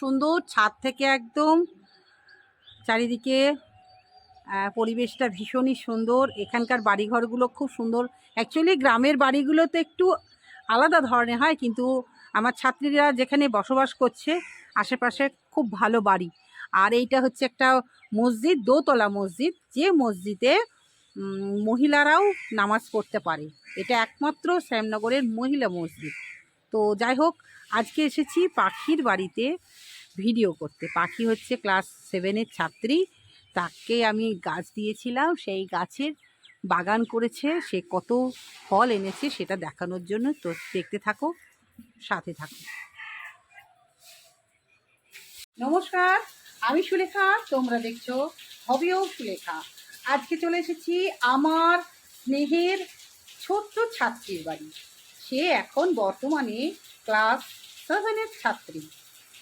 সুন্দর ছাদ থেকে একদম চারিদিকে পরিবেশটা ভীষণই সুন্দর। এখানকার বাড়িঘরগুলো খুব সুন্দর। অ্যাকচুয়ালি গ্রামের বাড়িগুলো তো একটু আলাদা ধরনের হয়, কিন্তু আমার ছাত্রীরা যেখানে বসবাস করছে, আশেপাশে খুব ভালো বাড়ি। আর এইটা হচ্ছে একটা মসজিদ, দোতলা মসজিদ, যে মসজিদে মহিলারাও নামাজ পড়তে পারে। এটা একমাত্র শ্যামনগরের মহিলা মসজিদ। তো যাই হোক, আজকে এসেছি পাখির বাড়িতে ভিডিও করতে। পাখি হচ্ছে ক্লাস সেভেনের ছাত্রী। তাকে আমি গাছ দিয়েছিলাম, সেই গাছের বাগান করেছে, সে কত ফল এনেছে সেটা দেখানোর জন্য। তো দেখতে থাকো, সাথে থাকো। নমস্কার, আমি সুলেখা, তোমরা দেখছ হবেও সুলেখা। আজকে চলে এসেছি আমার স্নেহের ছোট্ট ছাত্রীর বাড়ি। সে এখন বর্তমানে ক্লাস সেভেনের ছাত্রী।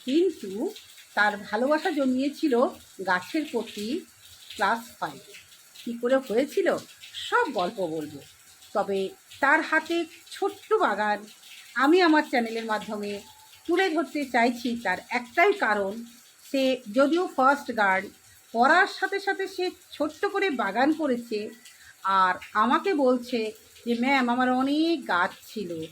কিন্তু তার ভালোবাসা জন্মিয়েছিল গাছের প্রতি ক্লাস ফাইভ। কী করে হয়েছিল? সব গল্প বলব। তবে তার হাতে ছোট্ট বাগান আমি আমার চ্যানেলের মাধ্যমে তুলে ধরতে চাইছি তার একটাই কারণ, সে যদিও ফার্স্ট গার্ড পড়ার সাথে সাথে সে ছোট্ট করে বাগান করেছে আর আমাকে বলছে যে ম্যাম, আমার অনেক গাছ ছিল।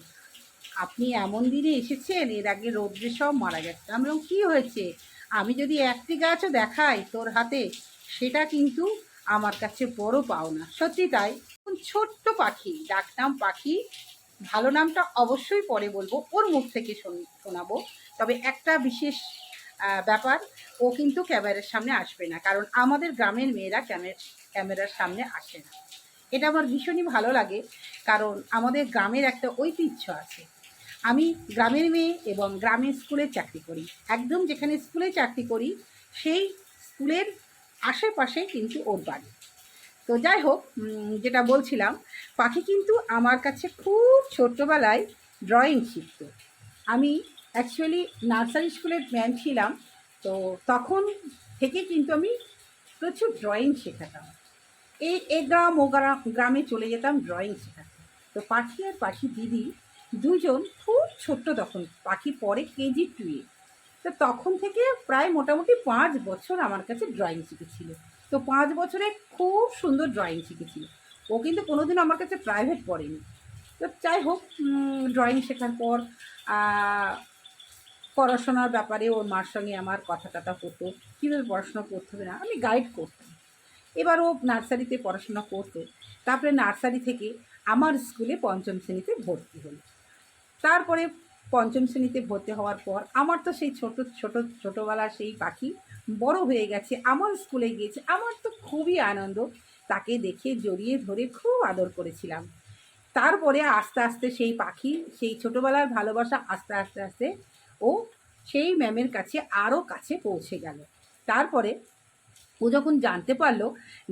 আপনি এমন দিনে এসেছেন, এর আগে রৌদ্রে সব মারা গেছে। আমি কী হয়েছে? আমি যদি একটি গাছও দেখাই তোর হাতে, সেটা কিন্তু আমার কাছে বড় পাওনা। সত্যি তাই। ছোট্ট পাখি, ডাকনাম পাখি, ভালো নামটা অবশ্যই পরে বলব, ওর মুখ থেকে শোন- শোনাবো। তবে একটা বিশেষ ব্যাপার, ও কিন্তু ক্যামেরার সামনে আসবে না, কারণ আমাদের গ্রামের মেয়েরা ক্যামেরা ক্যামেরার সামনে আসে না। এটা আমার ভীষণই ভালো লাগে, কারণ আমাদের গ্রামের একটা ঐতিহ্য আছে। আমি গ্রামের মেয়ে এবং গ্রামের স্কুলে চাকরি করি। একদম যেখানে স্কুলে চাকরি করি, সেই স্কুলের আশেপাশে কিন্তু ওর বাড়ি। তো যাই হোক যেটা বলছিলাম, পাখি কিন্তু আমার কাছে খুব ছোট্টবেলায় ড্রয়িং শিখত। আমি অ্যাকচুয়ালি নার্সারি স্কুলের ম্যাম ছিলাম, তো তখন থেকে কিন্তু আমি প্রচুর ড্রয়িং শেখাতাম। এই এ গ্রাম, ও গ্রাম গ্রামে চলে যেতাম ড্রয়িং শেখাতে। তো পাখি আর পাখি দিদি দুজন খুব ছোট্ট তখন, পাখি পরে কেজি টুয়ে তো তখন থেকে প্রায় মোটামুটি পাঁচ বছর আমার কাছে ড্রয়িং শিখেছিল। তো পাঁচ বছরে খুব সুন্দর ড্রয়িং শিখেছিল। ও কিন্তু কোনোদিন আমার কাছে প্রাইভেট পড়েনি। তো যাই হোক ড্রয়িং শেখার পর পড়াশোনার ব্যাপারে ওর মার সঙ্গে আমার কথা টথা হতো। কীভাবে পড়াশোনা করতে হবে না, আমি গাইড করতাম। এবার ও নার্সারিতে পড়াশোনা করতো। তারপরে নার্সারি থেকে আমার স্কুলে পঞ্চম শ্রেণীতে ভর্তি হলো। তারপরে পঞ্চম শ্রেণীতে ভর্তি হওয়ার পর আমার তো সেই ছোট ছোট, ছোটোবেলার সেই পাখি বড় হয়ে গেছে, আমার স্কুলে গিয়েছে, আমার তো খুবই আনন্দ। তাকে দেখে, জড়িয়ে ধরে খুব আদর করেছিলাম। তারপরে আস্তে আস্তে সেই পাখি, সেই ছোটোবেলার ভালোবাসা আস্তে আস্তে আস্তে ও সেই ম্যামের কাছে আরও কাছে পৌঁছে গেল। তারপরে ও যখন জানতে পারল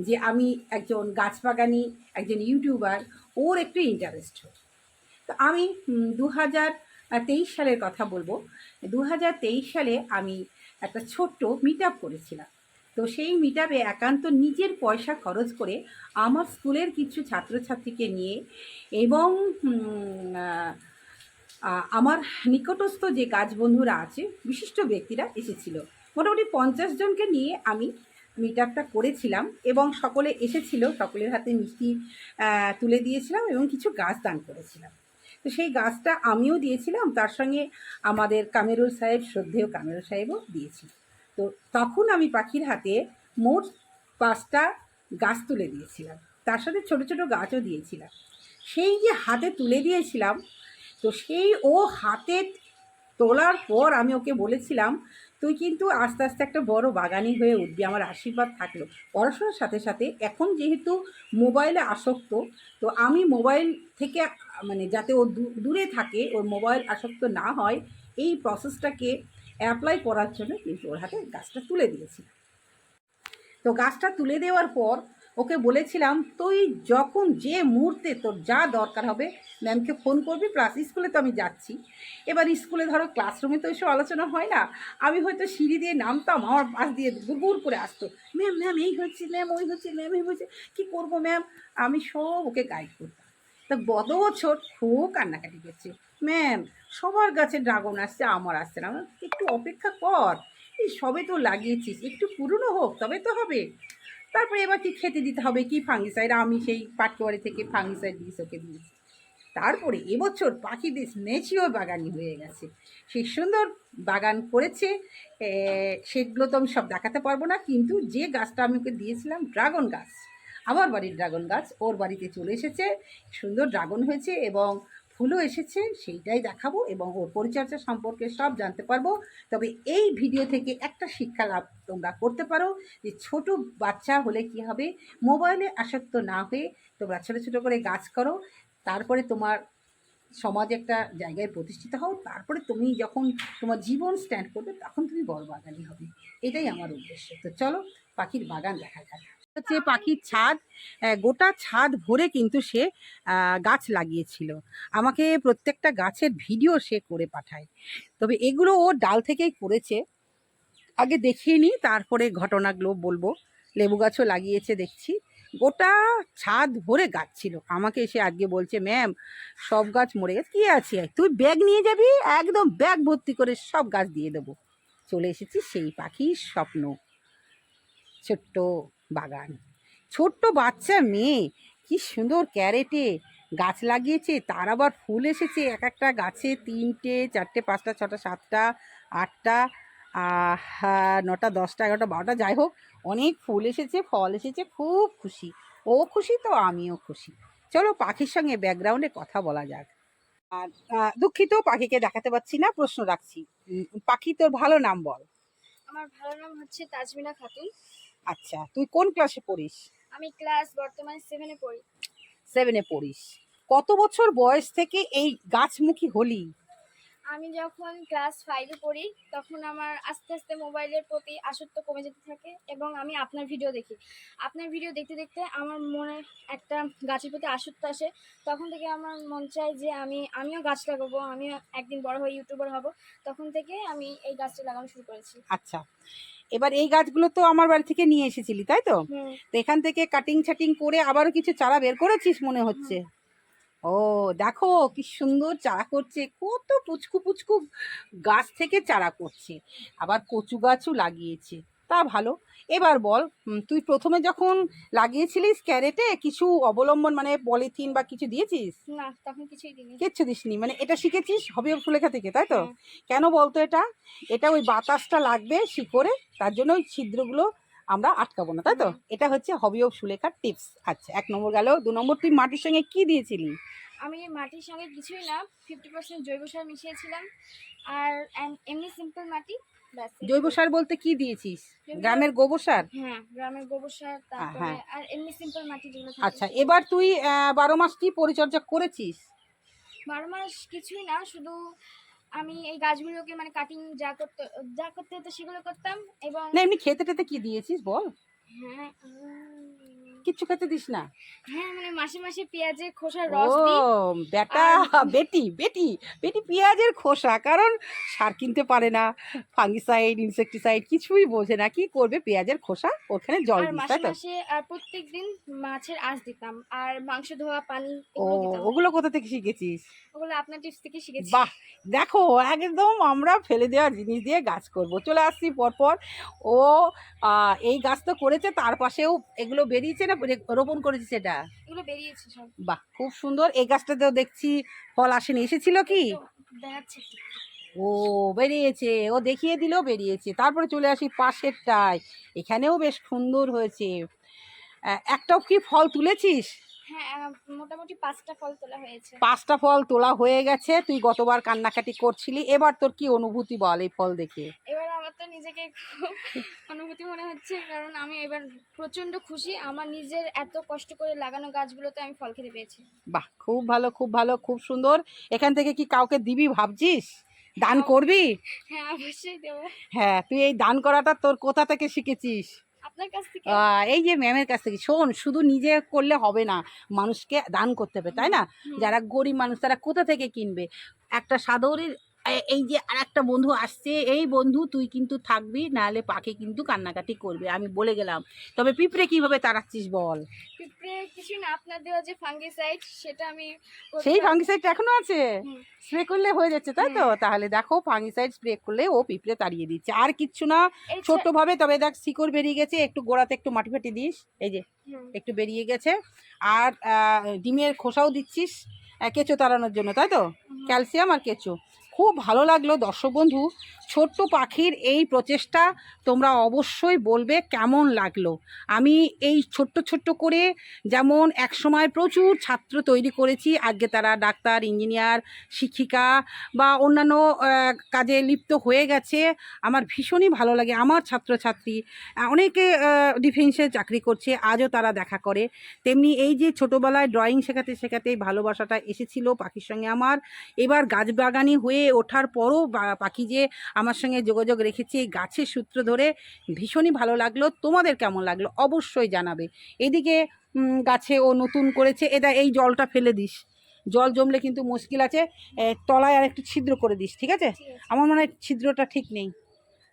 যে আমি একজন গাছবাগানি, একজন ইউটিউবার, ওর একটু ইন্টারেস্ট হলো তো আমি দু হাজার তেইশ সালের কথা বলব। দু হাজার তেইশ সালে আমি একটা ছোট্ট মিট আপ করেছিলাম। তো সেই মিট আপে একান্ত নিজের পয়সা খরচ করে আমার স্কুলের কিছু ছাত্রছাত্রীকে নিয়ে এবং আমার নিকটস্থ যে কাজ বন্ধুরা আছে, বিশিষ্ট ব্যক্তিরা এসেছিল। মোটামুটি পঞ্চাশ জনকে নিয়ে আমি মিট আপটা করেছিলাম এবং সকলে এসেছিল, সকলের হাতে মিষ্টি তুলে দিয়েছিলাম এবং কিছু গাছ দান করেছিলাম। তো সেই গাছটা আমিও দিয়েছিলাম, তার সঙ্গে আমাদের কামেরুল সাহেব, শ্রদ্ধেয় কামেরুল সাহেবও দিয়েছিল। তো তখন আমি পাখির হাতে মোট পাঁচটা গাছ তুলে দিয়েছিলাম। তার সাথে ছোট ছোট গাছও দিয়েছিলাম। সেই যে হাতে তুলে দিয়েছিলাম, তো সেই ও হাতে তোলার পর আমি ওকে বলেছিলাম তুই কিন্তু আস্তে আস্তে একটা বড় বাগানি হয়ে উঠবি, আমার আশীর্বাদ থাকল। পড়াশোনার সাথে সাথে এখন যেহেতু মোবাইলে আসক্ত, তো আমি মোবাইল থেকে মানে যাতে ও দূরে থাকে, ওর মোবাইল আসক্ত না হয়, এই প্রসেসটাকে অ্যাপ্লাই করার জন্য কিন্তু ওর হাতে গাছটা তুলে দিয়েছি। তো গাছটা তুলে দেওয়ার পর ওকে বলেছিলাম, তুই যখন যে মুহূর্তে তোর যা দরকার হবে ম্যামকে ফোন করবি প্লাস স্কুলে তো আমি যাচ্ছি। এবার স্কুলে ধরো ক্লাসরুমে তো এসব আলোচনা হয় না। আমি হয়তো সিঁড়ি দিয়ে নামতাম, আমার পাশ দিয়ে গুড় করে আসতো। ম্যাম ম্যাম এই হচ্ছে ম্যাম ওই হচ্ছে ম্যাম এই হচ্ছে, কী করব ম্যাম আমি সব ওকে গাইড করতাম। তা গত বছর খুব কান্নাকাটি করছে। ম্যাম সবার গাছে ড্রাগন আসছে, আমার আসছে না। একটু অপেক্ষা কর। এই সবে তো লাগিয়েছিস, একটু পুরনো হোক, তবে তো হবে। তারপরে এবার কি খেতে দিতে হবে? কি ফাঙ্গিসাইড আমি সেই পাটকেবাড়ি থেকে ফাঙ্গিসাইড দিয়েছি, ওকে দিয়েছি। তারপরে এবছর পাখি বেশ নেচিও বাগানি হয়ে গেছে। সে সুন্দর বাগান করেছে সেগুলো তো আমি সব দেখাতে পারব না, কিন্তু যে গাছটা আমি ওকে দিয়েছিলাম, ড্রাগন গাছ। আমার বাড়ির ড্রাগন গাছ ওর বাড়িতে চলে এসেছে, সুন্দর ড্রাগন হয়েছে এবং ফুলও এসেছে, সেইটাই দেখাবো এবং ওর পরিচর্যা সম্পর্কে সব জানতে পারব। তবে এই ভিডিও থেকে একটা শিক্ষা লাভ তোমরা করতে পারো যে ছোট বাচ্চা হলে কি হবে? মোবাইলে আসক্ত না হয়ে তোমরা ছোটো ছোটো করে গাছ করো, তারপরে তোমার সমাজ একটা জায়গায় প্রতিষ্ঠিত হও, তারপরে তুমি যখন তোমার জীবন স্ট্যান্ড করবে তখন তুমি বড় বাগানি হবে। এটাই আমার উদ্দেশ্য। তো চলো পাখির বাগান দেখা যাক। হচ্ছে পাখির ছাদ গোটা ছাদ ভরে কিন্তু সে গাছ লাগিয়েছিল। আমাকে প্রত্যেকটা গাছের ভিডিও সে করে পাঠায়। তবে এগুলো ও ডাল থেকেই করেছে। আগে দেখিয়ে নিই, তারপরে ঘটনাগুলো বলব। লেবু গাছও লাগিয়েছে, দেখছি। গোটা ছাদ ভরে গাছ ছিল। আমাকে এসে আজকে বলছে, ম্যাম, সব গাছ মরে গেছে। কী আছে? তুই ব্যাগ নিয়ে যাবি? একদম ব্যাগ ভর্তি করে সব গাছ দিয়ে দেবো। চলে এসেছি সেই পাখির স্বপ্ন। ছোট্ট বাগান। ছোট্ট বাচ্চা মেয়ে, কি সুন্দর ক্যারেটে গাছ লাগিয়েছে, তার আবার ফুল এসেছে, এক একটা গাছে তিনটে, চারটে, পাঁচটা, ছটা, সাতটা, আটটা নটা, দশটা, এগারোটা, বারোটা, যাই হোক, অনেক ফুল এসেছে, ফল এসেছে, খুব খুশি। ও খুশি তো, আমিও খুশি। চলো পাখির সঙ্গে ব্যাকগ্রাউন্ডে কথা বলা যাক। আর দুঃখিত, পাখিকে দেখাতে পাচ্ছি না, প্রশ্ন রাখছি। পাখি তোর ভালো নাম বল। আমার ভালো নাম হচ্ছে তাজমিনা খাতুন। আচ্ছা তুই কোন ক্লাসে পড়িস? আমি ক্লাস বর্তমানে সেভেনে পড়ি। সেভেনে পড়িস। কত বছর বয়স থেকে এই গাছমুখী হলি? আমি যখন ক্লাস ফাইভে পড়ি তখন আমার আস্তে আস্তে মোবাইলের প্রতি আসক্ত কমে যেতে থাকে এবং আমি আপনার ভিডিও দেখি। আপনার ভিডিও দেখতে দেখতে আমার মনে একটা গাছের প্রতি আসক্ত আসে। তখন থেকে আমার মন চায় যে আমি আমিও গাছ লাগাবো আমিও একদিন বড় হয়ে ইউটিউবার হব। তখন থেকে আমি এই গাছটা লাগানো শুরু করেছি। আচ্ছা। এবার এই গাছগুলো তো আমার বাড়ি থেকে নিয়ে এসেছিলি তাই তো? তো এখান থেকে কাটিং ছাটিং করে আবারও কিছু চারা বের করেছিস মনে হচ্ছে? ও দেখো কি সুন্দর চারা করছে কত পুচকু পুচকু গাছ থেকে চারা করছে। আবার কচু গাছও লাগিয়েছে। তা ভালো। এবার বল তুই প্রথমে যখন লাগিয়েছিলিস ক্যারেটে কিছু অবলম্বন মানে পলিথিন বা কিছু দিয়েছিস? না তখন কিছুই দিইনি। কিচ্ছু দিসনি মানে এটা শিখেছিস হবি ফুলেখা থেকে তাই তো? হ্যাঁ। কেন বলতো এটা? এটা ওই বাতাসটা লাগবে শিকড়ে তার জন্য ওই ছিদ্রগুলো আমরা আটকাবো না তাই তো? এটা হচ্ছে হবি অফ সুলেখার টিপস। আচ্ছা এক নম্বর গেল দু নম্বর তুই মাটির সঙ্গে কি দিয়েছিলি? আমি মাটির সঙ্গে কিছুই না ফিফটি পার্সেন্ট জৈব সার মিশিয়েছিলাম। আর এম- এমনি সিম্পল মাটি। জৈব সার বলতে কি দিয়েছিস? গ্রামের গোবর সার? হ্যাঁ গ্রামের গোবর সার তারপরে। আর এমনি সিম্পল মাটি যেগুলো আচ্ছা এবার তুই বারো মাস কি পরিচর্যা করেছিস? বারো মাস কিছুই না শুধু আমি এই গাছগুলোকে মানে কাটিং যা করতে যা করতে হতো সেগুলো করতাম এবং না এমনি খেতে টেতে কি দিয়েছিস বল? হ্যাঁ কিচ্ছু খেতে দিস না। হ্যাঁ মানে মাসে মাসে পেঁয়াজের খোসার ও রস দিই। বেটা বেটি বেটি বেটি পেঁয়াজের খোসা কারণ সার কিনতে পারে না ফাঙ্গিসাইড ইনসেকটিসাইড কিছুই বোঝে না কি করবে পেঁয়াজের খোসা? ওখানে জল দিস তাই তো? মাসে আর প্রত্যেক দিন মাছের আঁশ দিতাম আর মাংস ধোয়া পানি ও ওগুলো কোথা থেকে শিখেছিস? ওগুলো আপনার টিপস থেকে শিখেছি। বাহ দেখো একদম আমরা ফেলে দেওয়া জিনিস দিয়ে গাছ করব। চলে আসছি পরপর। ও এই গাছ তো করেছে তার পাশেও এগুলো বেরিয়েছে না? রে- রোপণ করেছিস সেটা। এগুলো বেরিয়েছে সব। বাহ খুব সুন্দর। এই গাছটাতেও দেখছি ফল আসেনি। এসেছিল কি। ও বেরিয়েছে। ও দেখিয়ে দিলেও বেরিয়েছে। তারপরে চলে আসি পাশেরটায়। এখানেও বেশ সুন্দর হয়েছে। একটাও কি ফল তুলেছিস? হ্যাঁ মোটামুটি পাঁচটা ফল তোলা হয়েছে। পাঁচটা ফল তোলা হয়ে গেছে তুই গতবার কান্নাকাটি করছিলি এবার তোর কি অনুভূতি বল এই ফল দেখে? এবার আমার তো নিজেকে অনুভূতি মনে হচ্ছে কারণ আমি এবার প্রচণ্ড খুশি আমার নিজের এত কষ্ট করে লাগানো গাছগুলোতে আমি ফল খেতে পেয়েছি বাহ খুব ভালো খুব ভালো খুব সুন্দর। এখান থেকে কি কাউকে দিবি ভাবছিস? দান করবি? হ্যাঁ অবশ্যই দেবো। হ্যাঁ তুই এই দান করাটা তোর কোথা থেকে শিখেছিস? এই যে ম্যামের কাছ থেকে শোন শুধু নিজে করলে হবে না মানুষকে দান করতে হবে তাই না? যারা গরিব মানুষ তারা কোথা থেকে কিনবে? একটা সাদরের এই যে আর একটা বন্ধু আসছে এই বন্ধু তুই কিন্তু থাকবি নাহলে পাখি কিন্তু কান্নাকাটি করবে। আমি বলে গেলাম তবে পিঁপড়ে কীভাবে তাড়াচ্ছিস বল? পিঁপড়ে কিছুই না আপনার দেওয়া যে ফাঙ্গিসাইড সেটা আমি সেই পারি। ফাঙ্গিসাইড এখনও আছে? স্প্রে করলে হয়ে যাচ্ছে তাই তো? তাহলে দেখো ফাঙ্গিসাইড স্প্রে করলে ও পিঁপড়ে তাড়িয়ে দিচ্ছে। আর কিচ্ছু না এই যে- ছোট্ট ভাবে তবে দেখ শিকড় বেরিয়ে গেছে একটু গোড়াতে একটু মাটি ফাটি দিস এই যে একটু বেরিয়ে গেছে। আর ডিমের খোসাও দিচ্ছিস কেঁচো তাড়ানোর জন্য তাই তো? ক্যালসিয়াম আর কেঁচো। খুব ভালো লাগল। দর্শক বন্ধু, ছোট্ট পাখির এই প্রচেষ্টা তোমরা অবশ্যই বলবে কেমন লাগল। আমি এই ছোট্ট ছোট্ট করে যেমন একসময় প্রচুর ছাত্র তৈরি করেছি আজকে তারা ডাক্তার, ইঞ্জিনিয়ার, শিক্ষিকা বা অন্যান্য কাজে লিপ্ত হয়ে গেছে। আমার ভীষণই ভালো লাগে। আমার ছাত্রছাত্রী অনেকে ডিফেন্সে চাকরি করছে, আজও তারা দেখা করে। তেমনি এই যে ছোটোবেলায় ড্রয়িং শেখাতে শেখাতে ভালোবাসাটা এসেছিল পাখির সঙ্গে আমার। এবার গাছ বাগানি হয়ে ওঠার পরও বা- পাখি যে আমার সঙ্গে যোগাযোগ রেখেছে এই গাছের সূত্র ধরে ভীষণই ভালো লাগল। তোমাদের কেমন লাগল অবশ্যই জানাবে। এদিকে গাছে ও নতুন করেছে। এটা এই জলটা ফেলে দিস। জল জমলে কিন্তু মুশকিল আছে। তলায় আর একটু ছিদ্র করে দিস ঠিক আছে? ঠিক আছে। আমার মনে হয় ছিদ্রটা ঠিক নেই।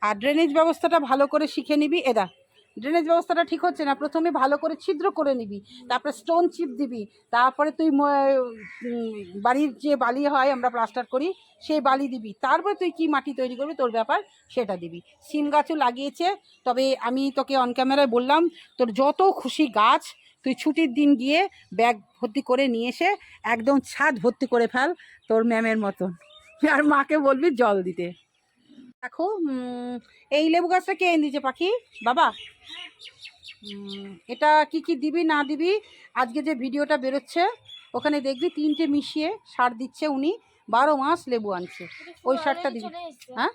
আর ড্রেনেজ ব্যবস্থাটা ভালো করে শিখে নিবি। এদা ড্রেনেজ ব্যবস্থাটা ঠিক হচ্ছে না। প্রথমে ভালো করে ছিদ্র করে নিবি, তারপরে স্টোন চিপ দিবি, তারপরে তুই বাড়ির যে বালি হয় আমরা প্লাস্টার করি, সেই বালি দিবি। তারপরে তুই কি মাটি তৈরি করবি তোর ব্যাপার সেটা দিবি। সিম গাছও লাগিয়েছে, তবে আমি তোকে অন ক্যামেরায় বললাম, তোর যত খুশি গাছ তুই ছুটির দিন গিয়ে ব্যাগ ভর্তি করে নিয়ে এসে একদম ছাদ ভর্তি করে ফেল তোর ম্যামের মতন। আর মাকে বলবি জল দিতে। দেখো এই লেবু গাছটা কে এনে দিয়েছে পাখি? বাবা। এটা কি কি দিবি না দিবি? আজকে যে ভিডিওটা বেরোচ্ছে ওখানে দেখবি তিনটে মিশিয়ে সার দিচ্ছে উনি। বারো মাস লেবু আনছে। ওই সারটা দিবি। হ্যাঁ?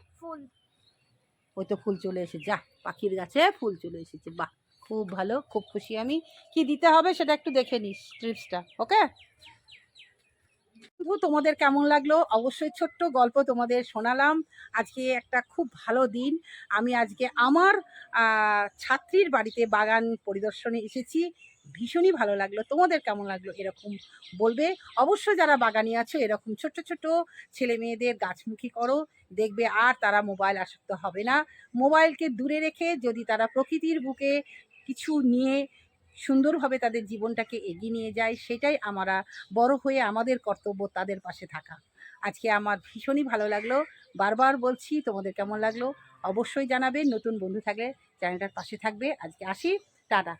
ওই তো ফুল চলে এসেছে। যা পাখির গাছে ফুল চলে এসেছে। বাহ খুব ভালো খুব খুশি আমি। কি দিতে হবে সেটা একটু দেখে নিস ট্রিপসটা ওকে বন্ধু তোমাদের কেমন লাগল? অবশ্যই ছোট্ট গল্প তোমাদের শোনালাম। আজকে একটা খুব ভালো দিন। আমি আজকে আমার ছাত্রীর বাড়িতে বাগান পরিদর্শনে এসেছি। ভীষণই ভালো লাগল। তোমাদের কেমন লাগল? এরকম বলবে। অবশ্যই যারা বাগানি আছো, এরকম ছোট্ট ছোট্ট ছেলে মেয়েদের গাছমুখী করো। দেখবে আর তারা মোবাইল আসক্ত হবে না। মোবাইলকে দূরে রেখে যদি তারা প্রকৃতির বুকে কিছু নিয়ে সুন্দরভাবে তাদের জীবনটাকে এগিয়ে নিয়ে যায়, সেটাই আমরা বড় হয়ে আমাদের কর্তব্য তাদের পাশে থাকা। আজকে আমার ভীষণই ভালো লাগল। বারবার বলছি, তোমাদের কেমন লাগল? অবশ্যই জানাবে। নতুন বন্ধু থাকলে চ্যানেলটার পাশে থাকবে। আজকে আসি। টাটা।